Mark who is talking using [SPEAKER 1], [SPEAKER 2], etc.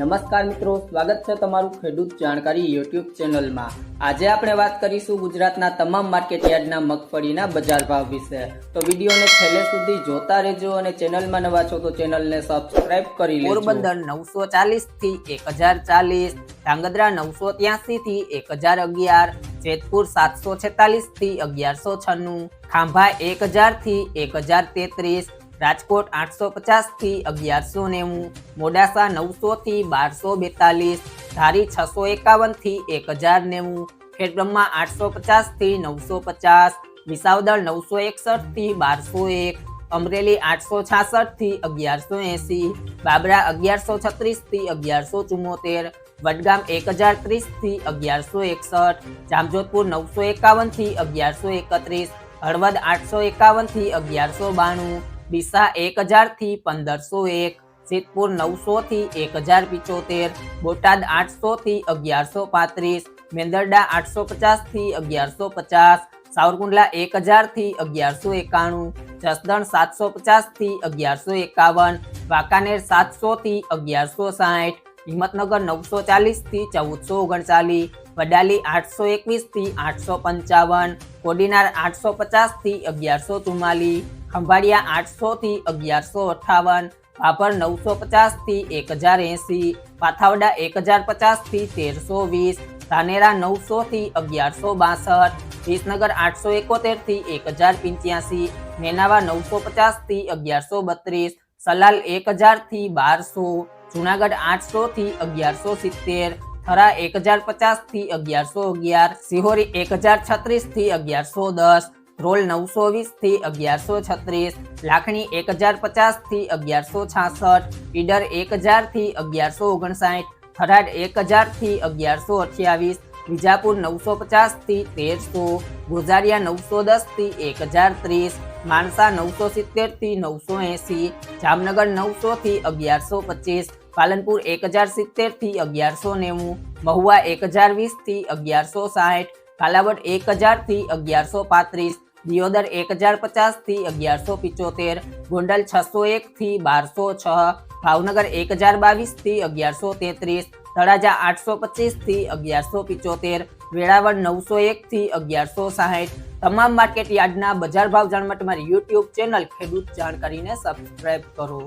[SPEAKER 1] નમસ્કાર મિત્રો, સ્વાગત છે તમારું ખેડૂત જાણકારી યુટ્યુબ ચેનલમાં. આજે આપણે વાત કરીશું ગુજરાતના તમામ માર્કેટ યાર્ડના મગફળીના બજાર ભાવ વિશે. તો વિડીયોને છેલ્લે સુધી જોતા રહેજો અને ચેનલમાં નવા છો તો ચેનલને સબસ્ક્રાઇબ કરી લેજો.
[SPEAKER 2] પોરબંદર નવસો ચાલીસથી એક હજાર ચાલીસ, ધાંગધ્રા નવસો ત્યાસી થી એક હજાર અગિયાર, જેતપુર સાતસો છેતાલીસથી અગિયારસો છન્નું, ખાંભા એક હજારથી એક હજાર તેત્રીસ રાજકોટ આઠસો પચાસથી અગિયારસો નેવું, મોડાસા નવસો થી બારસો બેતાલીસ, ધારી છસો એકાવનથી એક હજાર નેવું, ખેડબ્રહ્મા આઠસો પચાસથી નવસો પચાસ, વિસાવદર નવસો એકસઠથી બારસો એક, અમરેલી આઠસો છાસઠથી અગિયારસો એસી, બાબરા અગિયારસો છત્રીસથી અગિયારસો ચુમ્મોતેર, વડગામ એક હજાર ત્રીસથી અગિયારસો એકસઠ, જામજોધપુર નવસો એકાવનથી અગિયારસો એકત્રીસ, હળવદ આઠસો એકાવનથી અગિયારસો બાણું ડીસા એક હજારથી પંદરસો એક, સિદ્ધપુર નવસો થી એક હજાર પિચોતેર, બોટાદ આઠસો થી અગિયારસો પાંત્રીસ, મેંદરડા આઠસો પચાસથી અગિયારસો પચાસ, સાવરકુંડલા એક હજારથી અગિયારસો એકાણું, જસદણ સાતસો પચાસથી અગિયારસો એકાવન, વાંકાનેર સાતસો થી અગિયારસો સાઠ, હિંમતનગર નવસો ચાલીસથી ચૌદસો ઓગણચાલીસ, વડાલી આઠસો એકવીસથી આઠસો પંચાવન, કોડીનાર આઠસો પચાસથી અગિયારસો ચુમ્માલીસ ખંભાળિયા આઠસો થી અગિયારસો અઠાવન પાપર નવસો પચાસથી એક હજાર એસી, પાથાવડા એક હજાર પચાસથી તેરસો વીસ, ધાનેરા નવસો થી અગિયારસો બાસઠ, વિસનગર આઠસો એકોતેરથી એક હજાર પંચ્યાસી નેનાવા નવસો પચાસથી અગિયારસો બત્રીસ, સલાલ એક હજારથી બારસો, જુનાગઢ આઠસો થી અગિયારસો સિત્તેર, થરા એક હજાર પચાસથી અગિયારસો અગિયાર, સિહોરી એક હજાર છત્રીસથી અગિયારસો દસ ધ્રોલ નવસો વીસથી અગિયારસો છત્રીસ, લાખણી એક હજાર પચાસથી અગિયારસો છાસઠ, ઈડર એક હજારથી અગિયારસો ઓગણસાઠ, થરાદ એક હજારથી અગિયારસો અઠ્યાવીસ, વિજાપુર નવસો પચાસથી તેરસો, ગોઝારિયા નવસો દસથી એક હજાર ત્રીસ, માણસા નવસો સિત્તેરથી નવસો એસી, જામનગર નવસો થી અગિયારસો પચીસ, પાલનપુર એક હજાર સિત્તેરથી અગિયારસો નેવું, મહુવા એક હજાર વીસથી અગિયારસો સાઠ, કાલાવડ એક હજારથી અગિયારસો પાંત્રીસ દિયોદર એક હજાર પચાસથી અગિયારસો પિચોતેર, ગોંડલ છસો એક થી બારસો છ, ભાવનગર એક હજાર બાવીસથી અગિયારસો તેત્રીસ, તળાજા આઠસો પચીસથી અગિયારસો પિચોતેર, વેળાવળ નવસો એક થી અગિયારસો સાહીઠ. તમામ માર્કેટ યાર્ડના બજાર ભાવ જાણવા માટે યુટ્યુબ ચેનલ ખેડૂત જાણકારીને સબસ્ક્રાઇબ કરો.